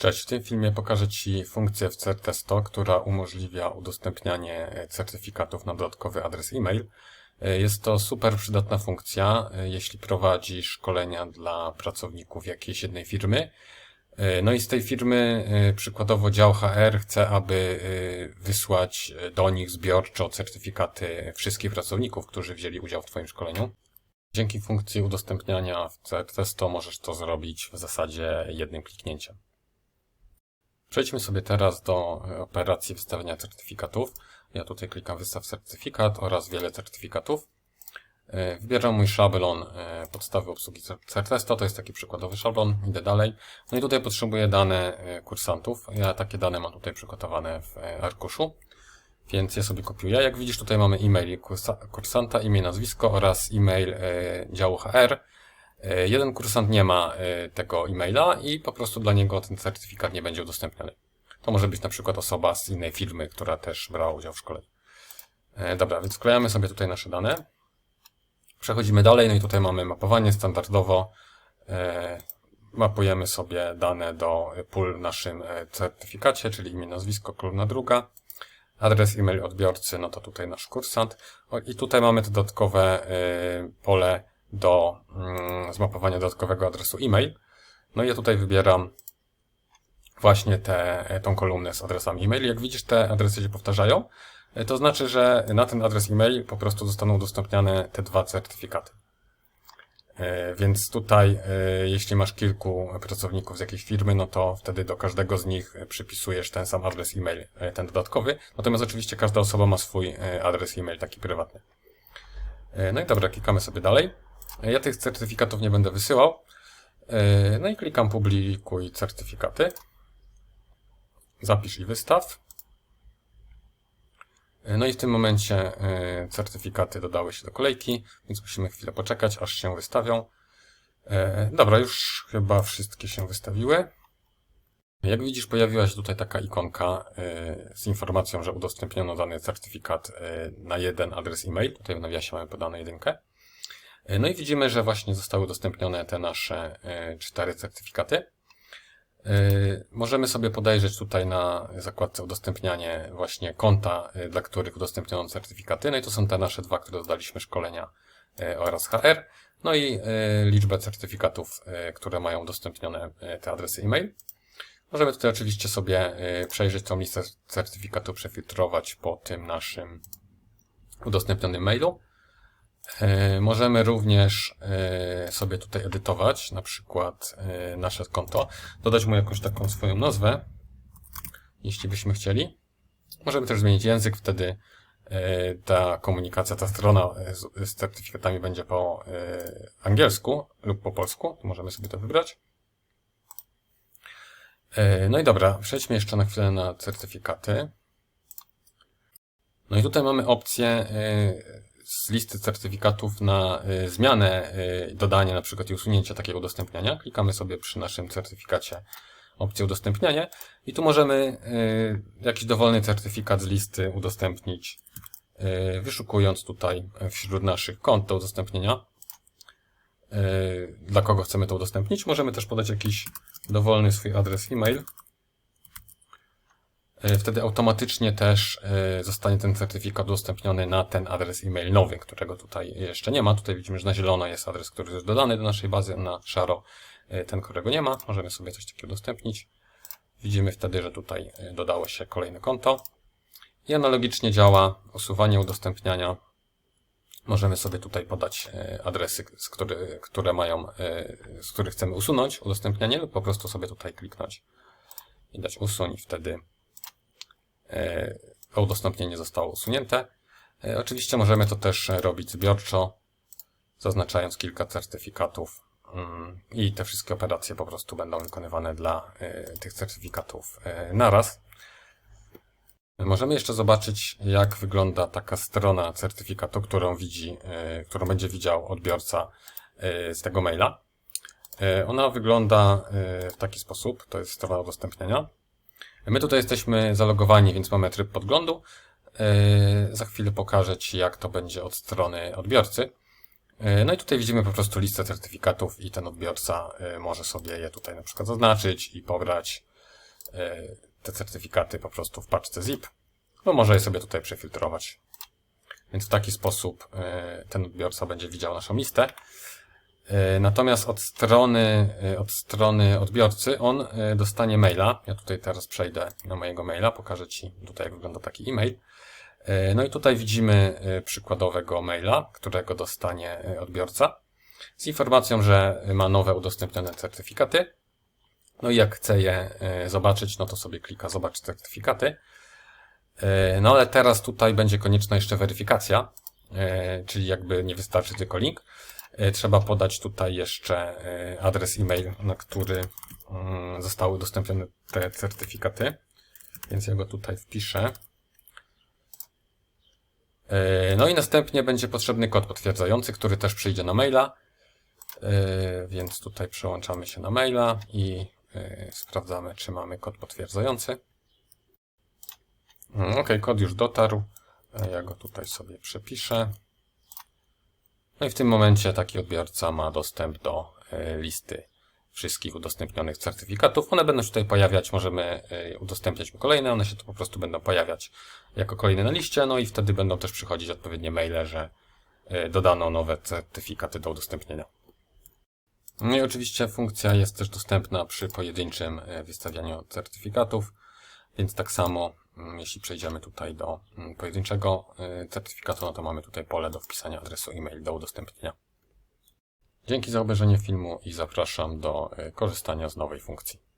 Cześć, w tym filmie pokażę Ci funkcję w Certesto, która umożliwia udostępnianie certyfikatów na dodatkowy adres e-mail. Jest to super przydatna funkcja, jeśli prowadzisz szkolenia dla pracowników jakiejś jednej firmy. No i z tej firmy, e, przykładowo dział HR chce, aby e, wysłać do nich zbiorczo certyfikaty wszystkich pracowników, którzy wzięli udział w Twoim szkoleniu. Dzięki funkcji udostępniania w Certesto możesz to zrobić w zasadzie jednym kliknięciem. Przejdźmy sobie teraz do e, operacji wystawiania certyfikatów. Ja tutaj klikam wystaw certyfikat oraz wiele certyfikatów. E, Wybieram mój szablon e, podstawy obsługi cer- Certesto, to jest taki przykładowy szablon, idę dalej. No i tutaj potrzebuję dane kursantów. Ja takie dane mam tutaj przygotowane w arkuszu, więc je sobie kopiuję. Jak widzisz tutaj mamy e-mail kursa- kursanta, imię, nazwisko oraz e-mail działu HR. E, Jeden kursant nie ma e, tego e-maila i po prostu dla niego ten certyfikat nie będzie udostępniony. To może być na przykład osoba z innej firmy, która też brała udział w szkoleniu. E, Dobra, więc wklejamy sobie tutaj nasze dane. Przechodzimy dalej, no i tutaj mamy mapowanie standardowo. Mapujemy sobie dane do pól w naszym certyfikacie, czyli imię, nazwisko, kolumna druga. Adres e-mail odbiorcy, no to tutaj nasz kursant. I tutaj mamy dodatkowe pole do mm, zmapowania dodatkowego adresu e-mail. No i ja tutaj wybieram właśnie tę tą kolumnę z adresami e-mail. Jak widzisz, te adresy się powtarzają. E, To znaczy, że na ten adres e-mail po prostu zostaną udostępniane te dwa certyfikaty. E, Więc tutaj, e, jeśli masz kilku pracowników z jakiejś firmy, no to wtedy do każdego z nich przypisujesz ten sam adres e-mail, ten dodatkowy. Natomiast oczywiście każda osoba ma swój adres e-mail taki prywatny. No i dobra, klikamy sobie dalej. Ja tych certyfikatów nie będę wysyłał. E, No i klikam publikuj certyfikaty. Zapisz i wystaw. E, No i w tym momencie e, certyfikaty dodały się do kolejki, więc musimy chwilę poczekać, aż się wystawią. Dobra, już chyba wszystkie się wystawiły. Jak widzisz, pojawiła się tutaj taka ikonka z informacją, że udostępniono dany certyfikat na jeden adres e-mail. Tutaj w nawiasie mamy podane jedynkę. E, No i widzimy, że właśnie zostały udostępnione te nasze e, cztery certyfikaty. Yy, Możemy sobie podejrzeć tutaj na zakładce udostępnianie właśnie konta, dla których udostępniono certyfikaty. No i to są te nasze dwa, które dodaliśmy szkolenia oraz HR. No i liczbę certyfikatów, które mają udostępnione te adresy e-mail. Możemy tutaj oczywiście sobie przejrzeć tą listę certyfikatów, przefiltrować po tym naszym udostępnionym mailu. E, Możemy również e, sobie tutaj edytować, na przykład e, nasze konto, dodać mu jakąś taką swoją nazwę, jeśli byśmy chcieli. Możemy też zmienić język, wtedy ta komunikacja, ta strona z, certyfikatami będzie po angielsku lub po polsku. Możemy sobie to wybrać. No i dobra, przejdźmy jeszcze na chwilę na certyfikaty. No i tutaj mamy opcję z listy certyfikatów na y, zmianę, y, dodanie na przykład i usunięcie takiego udostępniania. Klikamy sobie przy naszym certyfikacie opcję udostępnianie i tu możemy y, jakiś dowolny certyfikat z listy udostępnić, wyszukując tutaj wśród naszych kont do udostępnienia, dla kogo chcemy to udostępnić. Możemy też podać jakiś dowolny swój adres e-mail. E, Wtedy automatycznie też e, zostanie ten certyfikat udostępniony na ten adres e-mail nowy, którego tutaj jeszcze nie ma. Tutaj widzimy, że na zielono jest adres, który jest dodany do naszej bazy, na szaro e, ten, którego nie ma. Możemy sobie coś takiego udostępnić. Widzimy wtedy, że tutaj dodało się kolejne konto. I analogicznie działa usuwanie udostępniania. Możemy sobie tutaj podać adresy, z który, które mają, z których chcemy usunąć udostępnianie lub po prostu sobie tutaj kliknąć i dać usuń wtedy udostępnienie zostało usunięte. E, Oczywiście możemy to też robić zbiorczo, zaznaczając kilka certyfikatów mm, i te wszystkie operacje po prostu będą wykonywane dla e, tych certyfikatów e, naraz. Możemy jeszcze zobaczyć, jak wygląda taka strona certyfikatu, którą widzi, e, którą będzie widział odbiorca e, z tego maila. E, Ona wygląda e, w taki sposób, to jest strona udostępnienia. My tutaj jesteśmy zalogowani, więc mamy tryb podglądu. Yy, Za chwilę pokażę Ci, jak to będzie od strony odbiorcy. Yy, No i tutaj widzimy po prostu listę certyfikatów i ten odbiorca yy, może sobie je tutaj na przykład zaznaczyć i pobrać te certyfikaty po prostu w paczce zip, no może je sobie tutaj przefiltrować. Więc w taki sposób ten odbiorca będzie widział naszą listę. E, Natomiast od strony, e, od strony odbiorcy on e, dostanie maila. Ja tutaj teraz przejdę na mojego maila, pokażę Ci tutaj jak wygląda taki e-mail. No i tutaj widzimy przykładowego maila, którego dostanie odbiorca z informacją, że ma nowe udostępnione certyfikaty. No i jak chce je zobaczyć, no to sobie klika zobacz certyfikaty. No ale teraz tutaj będzie konieczna jeszcze weryfikacja, czyli jakby nie wystarczy tylko link. E, Trzeba podać tutaj jeszcze e, adres e-mail, na który mm, zostały udostępnione te certyfikaty. Więc ja go tutaj wpiszę. E, No i następnie będzie potrzebny kod potwierdzający, który też przyjdzie na maila. Więc tutaj przełączamy się na maila i sprawdzamy, czy mamy kod potwierdzający. Mm, Ok, kod już dotarł. Ja go tutaj sobie przepiszę. No i w tym momencie taki odbiorca ma dostęp do e, listy wszystkich udostępnionych certyfikatów. One będą się tutaj pojawiać, możemy e, udostępniać kolejne, one się tu po prostu będą pojawiać jako kolejne na liście, no i wtedy będą też przychodzić odpowiednie maile, że e, dodano nowe certyfikaty do udostępnienia. No i oczywiście funkcja jest też dostępna przy pojedynczym wystawianiu certyfikatów, więc tak samo jeśli przejdziemy tutaj do mm, pojedynczego e, certyfikatu, no to mamy tutaj pole do wpisania adresu e-mail do udostępnienia. Dzięki za obejrzenie filmu i zapraszam do e, korzystania z nowej funkcji.